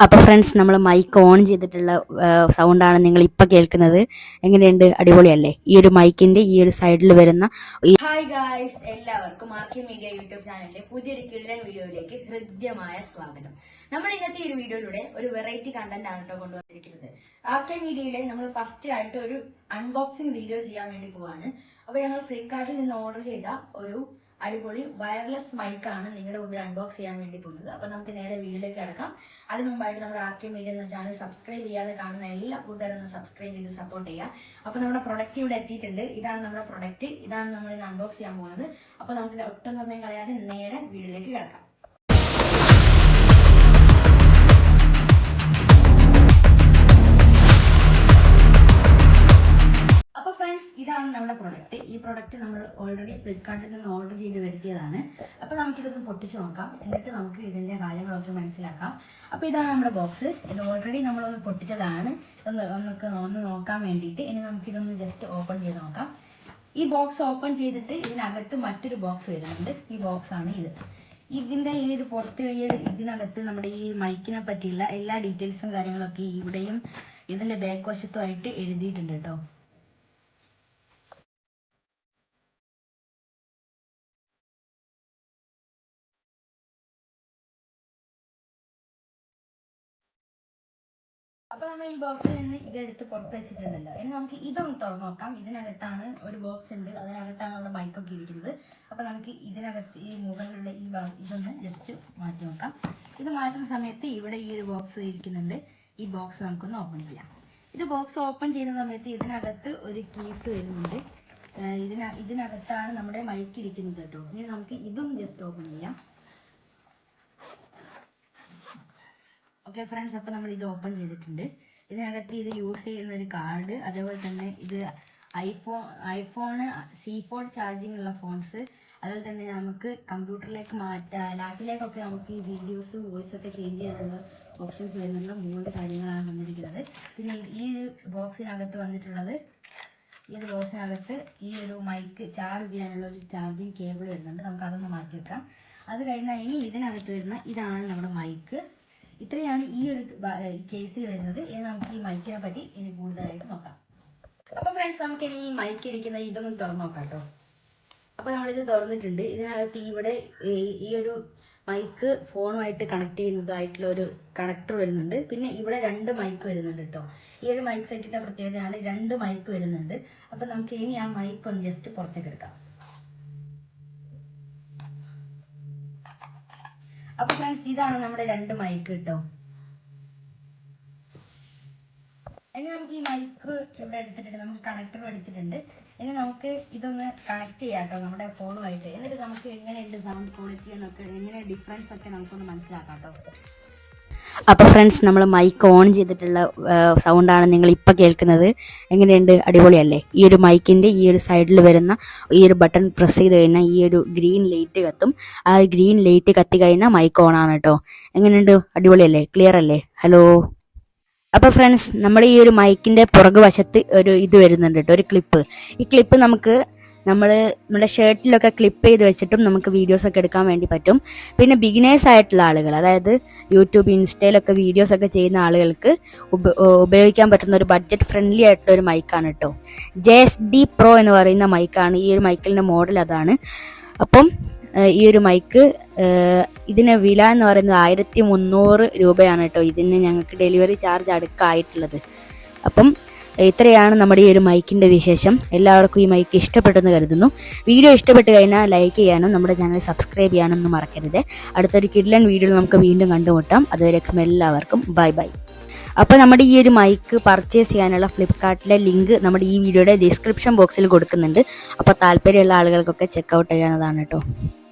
അപ്പോൾ ഫ്രണ്ട്സ് നമ്മൾ mic on ചെയ്തിട്ടുള്ള സൗണ്ടാണ് നിങ്ങൾ ഇപ്പൊ കേൾക്കുന്നത്. എങ്ങനെയുണ്ട്? അടിപൊളിയല്ലേ? ഈ ഒരു മൈക്കിന്റെ ഈ ഒരു സൈഡിൽ വരുന്ന ഹായ് ഗായ്സ് എല്ലാവർക്കും ആർക്കി മീഡിയ യൂട്യൂബ് ചാനലിന്റെ പുതിയൊരു കിള്ളൻ വീഡിയോയിലേക്ക് ഹൃദ്യമായ സ്വാഗതം. നമ്മൾ ഇന്നത്തെ ഈ വീഡിയോയിലൂടെ ഒരു വെറൈറ്റി കണ്ടന്റ് ആണ് കേട്ടോ കൊണ്ടുവന്നിരിക്കുന്നത്. ആർക്കെ മീഡിയയിലെ നമ്മൾ ഫസ്റ്റ് ആയിട്ട് ഒരു അൺബോക്സിംഗ് വീഡിയോ ചെയ്യാൻ വേണ്ടി പോവാണ്. അപ്പോൾ ഞങ്ങൾ ഫ്ലിപ്കാർട്ടിൽ നിന്ന് ഓർഡർ ചെയ്ത ഒരു അടിപൊളി വയർലെസ് മൈക്ക് ആണ് നിങ്ങളുടെ മുമ്പിൽ അൺബോക്സ് ചെയ്യാൻ വേണ്ടി പോകുന്നത്. അപ്പോൾ നമുക്ക് നേരെ വീഡിയോയിലേക്ക് കിടക്കാം. അതിന് മുമ്പായിട്ട് നമ്മുടെ ആർ കെ മീഡിയ എന്ന ചാനൽ സബ്സ്ക്രൈബ് ചെയ്യാതെ കാണുന്ന എല്ലാ കൂട്ടുകാരും സബ്സ്ക്രൈബ് ചെയ്ത് സപ്പോർട്ട് ചെയ്യുക. അപ്പോൾ നമ്മുടെ പ്രൊഡക്റ്റ് ഇവിടെ എത്തിയിട്ടുണ്ട്. ഇതാണ് നമ്മുടെ പ്രൊഡക്റ്റ് ഇതാണ് നമ്മൾ അൺബോക്സ് ചെയ്യാൻ പോകുന്നത്. അപ്പോൾ നമുക്ക് ഒട്ടും സമയം കളയാതെ നേരെ വീഡിയോയിലേക്ക് ഇതാണ് നമ്മുടെ പ്രൊഡക്റ്റ് ഈ പ്രൊഡക്റ്റ് നമ്മൾ ഓൾറെഡി ഫ്ലിപ്കാർട്ടിൽ നിന്ന് ഓർഡർ ചെയ്ത് വരുത്തിയതാണ്. അപ്പോൾ നമുക്കിതൊന്ന് പൊട്ടിച്ച് നോക്കാം. എന്നിട്ട് നമുക്ക് ഇതിന്റെ കാര്യങ്ങളൊക്കെ മനസ്സിലാക്കാം. അപ്പോൾ ഇതാണ് നമ്മുടെ ബോക്സ് ഇത് ഓൾറെഡി നമ്മളൊന്ന് പൊട്ടിച്ചതാണ്. ഒന്ന് നമുക്ക് ഒന്ന് നോക്കാൻ വേണ്ടിയിട്ട് ഇനി നമുക്കിതൊന്ന് ജസ്റ്റ് ഓപ്പൺ ചെയ്ത് നോക്കാം. ഈ ബോക്സ് ഓപ്പൺ ചെയ്തിട്ട് ഇതിനകത്ത് മറ്റൊരു ബോക്സ് വരുന്നുണ്ട്. ഈ ബോക്സ് ആണ് ഇത്. ഇതിന്റെ ഈ ഒരു പുറത്ത് ഇതിനകത്ത് നമ്മുടെ ഈ മൈക്കിനെ പറ്റിയുള്ള എല്ലാ ഡീറ്റെയിൽസും കാര്യങ്ങളൊക്കെ ഇവിടെയും ഇതിന്റെ ബാക്ക് വശത്തുമായിട്ട് എഴുതിയിട്ടുണ്ട് കേട്ടോ. അപ്പൊ നമ്മൾ ഈ ബോക്സിൽ നിന്ന് ഇതെടുത്ത് പുറത്ത് വെച്ചിട്ടുണ്ടല്ലോ. ഇനി നമുക്ക് ഇതൊന്ന് തുറന്നു നോക്കാം. ഇതിനകത്താണ് ഒരു ബോക്സ് ഉണ്ട്. അതിനകത്താണ് നമ്മുടെ മൈക്കൊക്കെ ഇരിക്കുന്നത്. അപ്പൊ നമുക്ക് ഇതിനകത്ത് ഈ മുകളിലുള്ള ഈ ഇതൊന്ന് ജസ്റ്റ് മാറ്റി നോക്കാം. ഇത് മാറ്റുന്ന സമയത്ത് ഇവിടെ ഈ ഒരു ബോക്സ് ഇരിക്കുന്നുണ്ട്. ഈ ബോക്സ് നമുക്കൊന്ന് ഓപ്പൺ ചെയ്യാം. ഇത് ബോക്സ് ഓപ്പൺ ചെയ്യുന്ന സമയത്ത് ഇതിനകത്ത് ഒരു കീസ് വരുന്നുണ്ട്. ഇതിന ഇതിനകത്താണ് നമ്മുടെ മൈക്ക് ഇരിക്കുന്നത് കേട്ടോ. ഇനി നമുക്ക് ഇതും ജസ്റ്റ് ഓപ്പൺ ചെയ്യാം. ഓക്കെ ഫ്രണ്ട്സ് അപ്പോൾ നമ്മൾ ഇത് ഓപ്പൺ ചെയ്തിട്ടുണ്ട്. ഇതിനകത്ത് ഇത് യൂസ് ചെയ്യുന്ന ഒരു കാർഡ് അതേപോലെ തന്നെ ഇത് iPhone iPhone C phone charging ഉള്ള ഫോൺസ് അതുപോലെ തന്നെ നമുക്ക് കമ്പ്യൂട്ടറിലേക്ക് മാറ്റാ ലാപ്പിലേക്കൊക്കെ നമുക്ക് ഈ വീഡിയോസ് വോയിസ് ഒക്കെ ചേഞ്ച് ചെയ്യാനുള്ള ഓപ്ഷൻസ് വരുന്നുള്ള മൂന്ന് കാര്യങ്ങളാണ് വന്നിരിക്കുന്നത്. പിന്നെ ഈ ഒരു ബോക്സിനകത്ത് വന്നിട്ടുള്ളത് ഈ ഒരു ബോക്സിനകത്ത് ഈ ഒരു മൈക്ക് ചാർജ് ചെയ്യാനുള്ള ഒരു ചാർജിങ് കേബിൾ വരുന്നുണ്ട്. നമുക്ക് അതൊന്ന് മാറ്റി വെക്കാം. അത് കഴിഞ്ഞാൽ ഇനി ഇതിനകത്ത് വരുന്ന ഇതാണ് നമ്മുടെ മൈക്ക് ഇത്രയാണ് ഈ ഒരു കേസിൽ വരുന്നത്. ഇനി നമുക്ക് ഈ മൈക്കിനെ പറ്റി ഇനി കൂടുതലായിട്ട് നോക്കാം. അപ്പൊ ഫ്രണ്ട്സ് നമുക്ക് ഇനി ഈ മൈക്ക് ഇരിക്കുന്ന ഇതൊന്ന് തുറന്നു നോക്കാം കേട്ടോ അപ്പൊ നമ്മളിത് തുറന്നിട്ടുണ്ട്. ഇതിനകത്ത് ഇവിടെ ഈ- ഒരു മൈക്ക് ഫോണുമായിട്ട് കണക്ട് ചെയ്യുന്നതായിട്ടുള്ള ഒരു കണക്ടർ വരുന്നുണ്ട്. പിന്നെ ഇവിടെ രണ്ട് മൈക്ക് വരുന്നുണ്ട് കേട്ടോ ഈ ഒരു മൈക്ക് സെറ്റിന്റെ പ്രത്യേകതയാണ് രണ്ട് മൈക്ക് വരുന്നുണ്ട്. അപ്പൊ നമുക്ക് ഇനി ആ മൈക്ക് ഒന്ന് ജസ്റ്റ് പുറത്തേക്ക് എടുക്കാം. അപ്പൊ ഫ്രണ്ട്സ് ഇതാണ് നമ്മുടെ രണ്ട് മൈക്ക് കേട്ടോ ഇനി നമുക്ക് ഈ മൈക്ക് ഇവിടെ എടുത്തിട്ടുണ്ട് നമുക്ക് കണക്ടറും എടുത്തിട്ടുണ്ട്. ഇനി നമുക്ക് ഇതൊന്ന് കണക്ട് ചെയ്യാം കേട്ടോ നമ്മുടെ ഫോണുമായിട്ട് എന്നിട്ട് നമുക്ക് എങ്ങനെയുണ്ട് സൗണ്ട് ക്വാളിറ്റി എന്നൊക്കെ എങ്ങനെ ഡിഫറൻസ് ഒക്കെ നമുക്കൊന്ന് മനസ്സിലാക്കാം കേട്ടോ അപ്പോൾ ഫ്രണ്ട്സ് നമ്മൾ മൈക്ക് ഓൺ ചെയ്തിട്ടുള്ള സൗണ്ടാണ് നിങ്ങൾ ഇപ്പോൾ കേൾക്കുന്നത്. എങ്ങനെയുണ്ട്? അടിപൊളിയല്ലേ? ഈ ഒരു മൈക്കിന്റെ ഈ ഒരു സൈഡിൽ വരുന്ന ഈ ഒരു ബട്ടൺ പ്രസ് ചെയ്ത് കഴിഞ്ഞാൽ ഈ ഒരു ഗ്രീൻ ലൈറ്റ് കത്തും. ആ ഗ്രീൻ ലൈറ്റ് കത്തി കഴിഞ്ഞാൽ മൈക്ക് ഓൺ ആണ് കേട്ടോ എങ്ങനെയുണ്ട്? അടിപൊളിയല്ലേ? ക്ലിയർ അല്ലേ? ഹലോ അപ്പൊ ഫ്രണ്ട്സ് നമ്മുടെ ഈ ഒരു മൈക്കിന്റെ പുറകു വശത്ത് ഒരു ഇത് വരുന്നുണ്ട് കേട്ടോ ഒരു ക്ലിപ്പ് ഈ ക്ലിപ്പ് നമുക്ക് നമ്മൾ നമ്മുടെ ഷർട്ടിലൊക്കെ ക്ലിപ്പ് ചെയ്ത് വെച്ചിട്ടും നമുക്ക് വീഡിയോസ് ഒക്കെ എടുക്കാൻ വേണ്ടി പറ്റും. പിന്നെ ബിഗിനേഴ്സ് ആയിട്ടുള്ള ആളുകൾ അതായത് യൂട്യൂബ് ഇൻസ്റ്റയിലൊക്കെ വീഡിയോസ് ഒക്കെ ചെയ്യുന്ന ആളുകൾക്ക് ഉപയോഗിക്കാൻ പറ്റുന്ന ഒരു ബഡ്ജറ്റ് ഫ്രണ്ട്ലി ആയിട്ടുള്ള ഒരു മൈക്കാണ് കേട്ടോ ജെ എസ് ഡി പ്രോ എന്ന് പറയുന്ന മൈക്കാണ് ഈ ഒരു മൈക്കിന്റെ മോഡൽ അതാണ്. അപ്പം ഈ ഒരു മൈക്ക് ഇതിന് വില എന്ന് പറയുന്നത് ആയിരത്തി മുന്നൂറ് രൂപയാണ് കേട്ടോ ഇതിന് ഞങ്ങൾക്ക് ഡെലിവറി ചാർജ് അടുക്കായിട്ടുള്ളത്. അപ്പം ഇത്രയാണ് നമ്മുടെ ഈ ഒരു മൈക്കിന്റെ വിശേഷം. എല്ലാവർക്കും ഈ മൈക്ക് ഇഷ്ടപ്പെട്ടെന്ന് കരുതുന്നു. വീഡിയോ ഇഷ്ടപ്പെട്ട് കഴിഞ്ഞാൽ ലൈക്ക് ചെയ്യാനും നമ്മുടെ ചാനൽ സബ്സ്ക്രൈബ് ചെയ്യാനൊന്നും മറക്കരുത്. അടുത്തൊരു കിഡ്ലൻ വീഡിയോയിൽ നമുക്ക് വീണ്ടും കണ്ടുമുട്ടാം. അതുവരേക്കും എല്ലാവർക്കും ബൈ ബൈ അപ്പോൾ നമ്മുടെ ഈ ഒരു മൈക്ക് പർച്ചേസ് ചെയ്യാനുള്ള ഫ്ലിപ്കാർട്ടിലെ ലിങ്ക് നമ്മുടെ ഈ വീഡിയോയുടെ ഡിസ്ക്രിപ്ഷൻ ബോക്സിൽ കൊടുക്കുന്നുണ്ട്. അപ്പോൾ താല്പര്യമുള്ള ആളുകൾക്കൊക്കെ ചെക്കൗട്ട് ചെയ്യാവുന്നതാണ് കേട്ടോ.